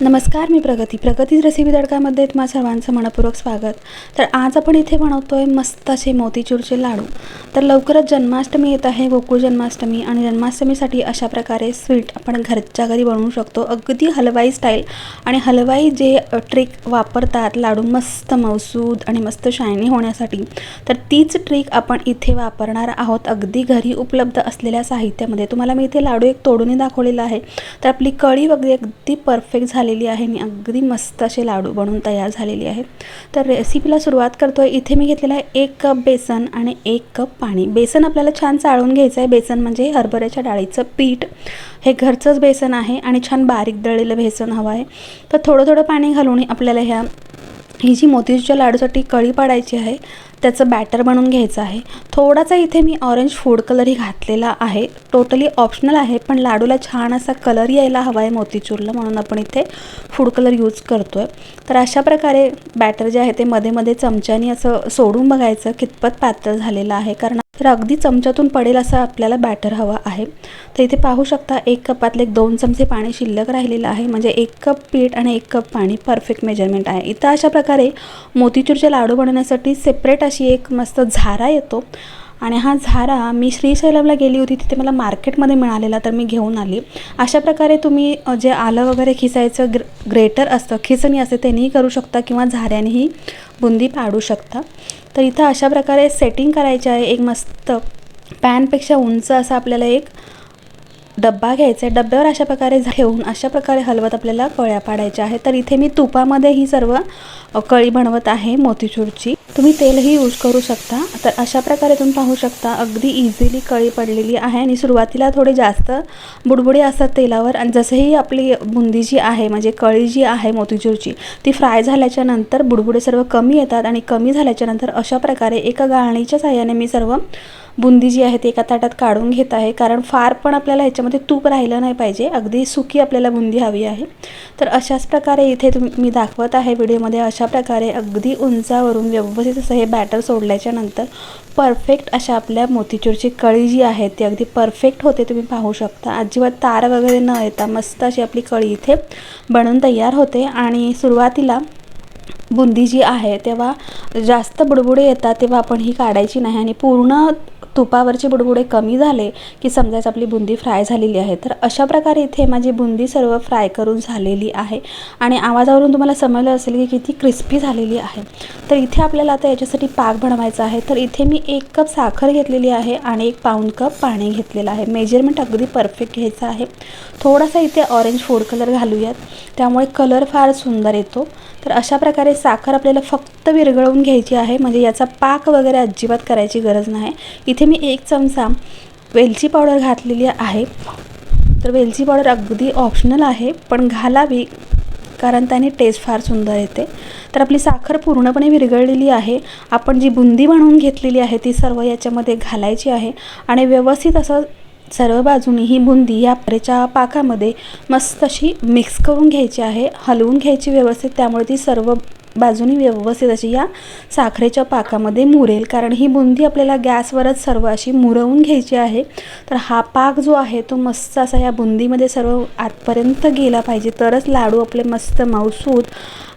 नमस्कार मी प्रगती. प्रगती रेसिपी तडकामध्ये तुम्हा सर्वांचं मनपूर्वक स्वागत. तर आज आपण इथे बनवतो आहे मस्त असे मोतीचूरचे लाडू. तर लवकरच जन्माष्टमी येत आहे गोकुळ जन्माष्टमी आणि जन्माष्टमीसाठी अशा प्रकारे स्वीट आपण घरच्या घरी बनवू शकतो. अगदी हलवाई स्टाईल आणि हलवाई जे ट्रिक वापरतात लाडू मस्त मौसूद आणि मस्त शायनी होण्यासाठी तर तीच ट्रिक आपण इथे वापरणार आहोत. अगदी घरी उपलब्ध असलेल्या साहित्यामध्ये. तुम्हाला मी इथे लाडू एक तोडूनही दाखवलेला आहे. तर आपली कळी वगैरे अगदी परफेक्ट झाली झालेली आहे. आणि अगदी मस्त असे लाडू बनवून तयार झालेली आहे. तर रेसिपीला सुरुवात करतो आहे इथे मी घेतलेलं आहे एक कप बेसन आणि एक कप पाणी. बेसन आपल्याला छान चाळून घ्यायचं आहे. बेसन म्हणजे हरभऱ्याच्या डाळीचं पीठ. हे घरचंच बेसन आहे आणि छान बारीक दळलेलं बेसन हवं आहे. तर थोडं थोडं पाणी घालून आपल्याला ह्या ही जी मोतीच्या लाडूसाठी कळी पाडायची आहे त्याचं बॅटर बनवून घ्यायचं आहे. थोडासा इथे मी ऑरेंज फूड कलरही घातलेला आहे. टोटली ऑप्शनल आहे पण लाडूला छान असा कलर यायला हवा आहे मोतीचूरला म्हणून आपण इथे फूड कलर यूज करतो आहे तर अशा प्रकारे बॅटर जे आहे ते मध्ये मध्ये चमच्यानी असं सोडून बघायचं. कितपत पातळ झालेलं आहे. कारण तर अगदी चमच्यातून पडेल असं आपल्याला बॅटर हवा आहे. तर इथे पाहू शकता एक कपातले एक दोन चमचे पाणी शिल्लक राहिलेलं आहे. म्हणजे एक कप पीठ आणि एक कप पाणी परफेक्ट मेजरमेंट आहे. इथं अशा प्रकारे मोतीचूरचे लाडू बनवण्यासाठी सेपरेट अशी एक मस्त झारा येतो. आणि हा झारा मी श्रीशैलमला गेली होती तिथे मला मार्केटमध्ये मिळालेला तर मी घेऊन आली. अशा प्रकारे तुम्ही जे आलं वगैरे खिसायचं ग्र ग्रेटर असतं खिसणी असते त्यांनीही करू शकता किंवा झाऱ्यानेही बुंदी पाडू शकता. तर इथं अशा प्रकारे सेटिंग करायचे आहे. एक मस्त पॅनपेक्षा उंच असा आपल्याला एक डब्बा घ्यायचा आहे. डब्यावर अशा प्रकारे ठेवून अशा प्रकारे हलवत आपल्याला कळ्या पाडायच्या आहे तर इथे मी तुपामध्ये ही सर्व कळी बनवत आहे मोतीचूरची. तुम्ही तेलही यूज करू शकता. तर अशा प्रकारे तुम्ही पाहू शकता अगदी इझिली कळी पडलेली आहे. आणि सुरुवातीला थोडे जास्त बुडबुडे असतात तेलावर. आणि जसंही आपली बुंदी जी आहे म्हणजे कळी जी आहे मोतीचूरची ती फ्राय झाल्याच्यानंतर बुडबुडे सर्व कमी येतात. आणि कमी झाल्याच्यानंतर अशा प्रकारे एका गाळणीच्या साह्याने मी सर्व बुंदी जी आहे ती एका ताटात काढून घेत आहे. कारण फार पण आपल्याला ह्याच्यामध्ये तूप राहिलं नाही पाहिजे. अगदी सुकी आपल्याला बुंदी हवी आहे. तर अशाच प्रकारे इथे तुम मी दाखवत आहे व्हिडिओमध्ये अशा प्रकारे अगदी उंचावरून व्यवस्थित असं हे बॅटर सोडल्याच्या नंतर परफेक्ट अशा आपल्या मोतीचूरची कळी जी आहे ती अगदी परफेक्ट होते तुम्ही पाहू शकता. अजिबात तार वगैरे न येता मस्त अशी आपली कळी इथे बनून तयार होते. आणि सुरुवातीला बुंदी जी आहे तेव्हा जास्त बुडबुडे येतात तेव्हा आपण ही काढायची नाही आणि पूर्ण तुपावरचे बुडबुडे कमी झाले की समजायचं आपली बुंदी फ्राय झालेली आहे. तर अशा प्रकारे इथे माझी बुंदी सर्व फ्राय करून झालेली आहे. आणि आवाजावरून तुम्हाला समजलं असेल की किती क्रिस्पी झालेली आहे. तर इथे आपल्याला आता याच्यासाठी पाक बनवायचा आहे. तर इथे मी एक कप साखर घेतलेली आहे आणि एक पाऊन कप पाणी घेतलेलं आहे. मेजरमेंट अगदी परफेक्ट घ्यायचं आहे. थोडासा इथे ऑरेंज फूड कलर घालूयात. त्यामुळे कलर फार सुंदर येतो. तर अशा प्रकारे साखर आपल्याला फक्त विरघळवून घ्यायची आहे. म्हणजे याचा पाक वगैरे अजिबात करायची गरज नाही. इथे मी एक चमचा वेलची पावडर घातलेली आहे. तर वेलची पावडर अगदी ऑप्शनल आहे पण घालावी कारण त्याने टेस्ट फार सुंदर येते. तर आपली साखर पूर्णपणे विरघळलेली आहे. आपण जी बुंदी बनवून घेतलेली आहे ती सर्व याच्यामध्ये घालायची आहे. आणि व्यवस्थित असं सर्व बाजूनी ही बुंदी या परेच्या पाकामध्ये मस्त अशी मिक्स करून घ्यायची आहे हलवून घ्यायची व्यवस्थित. त्यामुळे ती सर्व बाजूनी व्यवस्थित अशी या साखरेच्या पाकामध्ये मुरेल. कारण ही बुंदी आपल्याला गॅसवरच सर्व अशी मुरवून घ्यायची आहे. तर हा पाक जो आहे तो मस्त असा या बुंदीमध्ये सर्व आतपर्यंत गेला पाहिजे. तरच लाडू आपले मस्त मऊसूद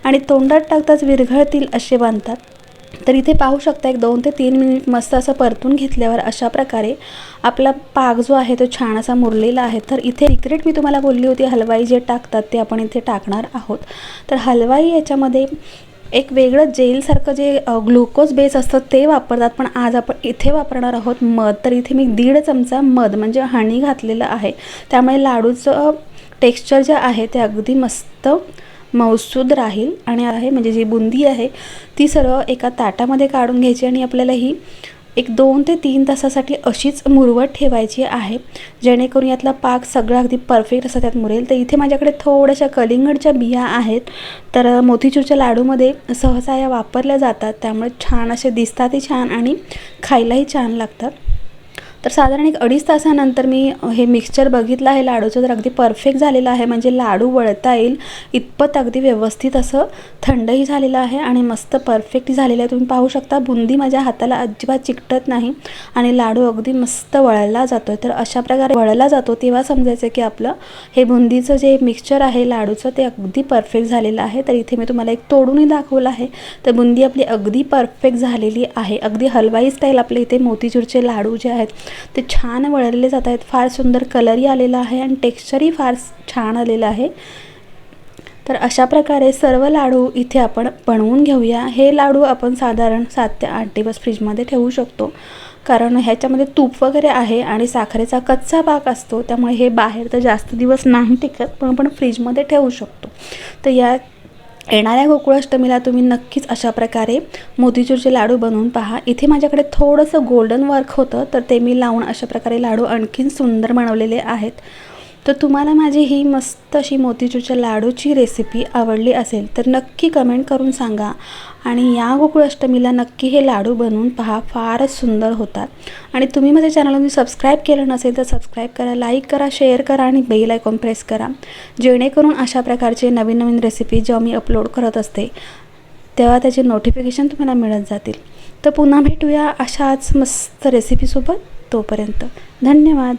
आणि तोंडात टाकताच विरघळतील असे बांधतात तर इथे पाहू शकता एक दोन ते तीन मिनिट मस्त असं परतून घेतल्यावर अशा प्रकारे आपला पाक जो आहे तो छान असा मुरलेला आहे. तर इथे सिक्रेट मी तुम्हाला बोलली होती हलवाई जे टाकतात ते आपण इथे टाकणार आहोत. तर हलवाई याच्यामध्ये एक वेगळं जेलसारखं जे ग्लुकोज बेस असतं ते वापरतात. पण आज आपण इथे वापरणार आहोत मध. तर इथे मी दीड चमचा मध म्हणजे हणी घातलेलं आहे. त्यामुळे लाडूचं टेक्स्चर जे आहे ते अगदी मस्त मौसूद राहील. आणि आहे म्हणजे जी बुंदी आहे ती सर्व एका ताटामध्ये काढून घ्यायची आणि आपल्याला ही एक दोन ते तीन तासासाठी अशीच मुरवत ठेवायची आहे. जेणेकरून यातला पाक सगळा अगदी परफेक्ट असा त्यात मुरेल. तर इथे माझ्याकडे थोड्याशा कलिंगडच्या बिया आहेत. तर मोतीचूरच्या लाडूमध्ये सहसा या वापरल्या जातात. त्यामुळे छान असे दिसतातही छान आणि खायलाही छान लागतात. तर साधारण एक अडीच तासानंतर मी हे मिक्सचर बघितलं आहे लाडूचं तर अगदी परफेक्ट झालेलं आहे. म्हणजे लाडू वळता येईल इतपत अगदी व्यवस्थित असं थंडही झालेलं आहे आणि मस्त परफेक्ट झालेलं आहे. तुम्ही पाहू शकता बुंदी माझ्या हाताला अजिबात चिकटत नाही आणि लाडू अगदी मस्त वळला जातो आहे तर अशा प्रकारे वळला जातो तेव्हा समजायचं की आपलं हे बुंदीचं जे मिक्सचर आहे लाडूचं ते अगदी परफेक्ट झालेलं आहे. तर इथे मी तुम्हाला एक तोडूनही दाखवलं आहे. तर बुंदी आपली अगदी परफेक्ट झालेली आहे. अगदी हलवाई स्टाईल आपल्या इथे मोतीचूरचे लाडू जे आहेत ते छान वळलेले जात आहेत. फार सुंदर कलरही आलेला आहे आणि टेक्स्चरही फार छान आलेलं आहे. तर अशा प्रकारे सर्व लाडू इथे आपण बनवून घेऊया. हे लाडू आपण साधारण सात ते आठ दिवस फ्रीजमध्ये ठेवू शकतो. कारण ह्याच्यामध्ये तूप वगैरे आहे आणि साखरेचा कच्चा पाक असतो. त्यामुळे हे बाहेर तर जास्त दिवस नाही टिकत पण आपण फ्रीजमध्ये ठेवू शकतो. तर या येणाऱ्या गोकुळाष्टमीला तुम्ही नक्कीच अशा प्रकारे मोतीचूरचे लाडू बनवून पहा. इथे माझ्याकडे थोडंसं गोल्डन वर्क होतं तर ते मी लावून अशा प्रकारे लाडू आणखीन सुंदर बनवलेले आहेत. तर तुम्हाला माझी ही मस्त अशी मोतीचूरच्या लाडूची रेसिपी आवडली असेल तर नक्की कमेंट करून सांगा. आणि या गोकुळाष्टमीला नक्की हे लाडू बनवून पहा फारच सुंदर होतात. आणि तुम्ही माझ्या चॅनलला सबस्क्राईब केलं नसेल तर सबस्क्राईब करा लाईक करा शेअर करा आणि बेल आयकॉन प्रेस करा. जेणेकरून अशा प्रकारचे नवीन नवीन रेसिपी जेव्हा मी अपलोड करत असते तेव्हा त्याचे नोटिफिकेशन तुम्हाला मिळत जातील. तर पुन्हा भेटूया अशाच मस्त रेसिपीसोबत तोपर्यंत धन्यवाद.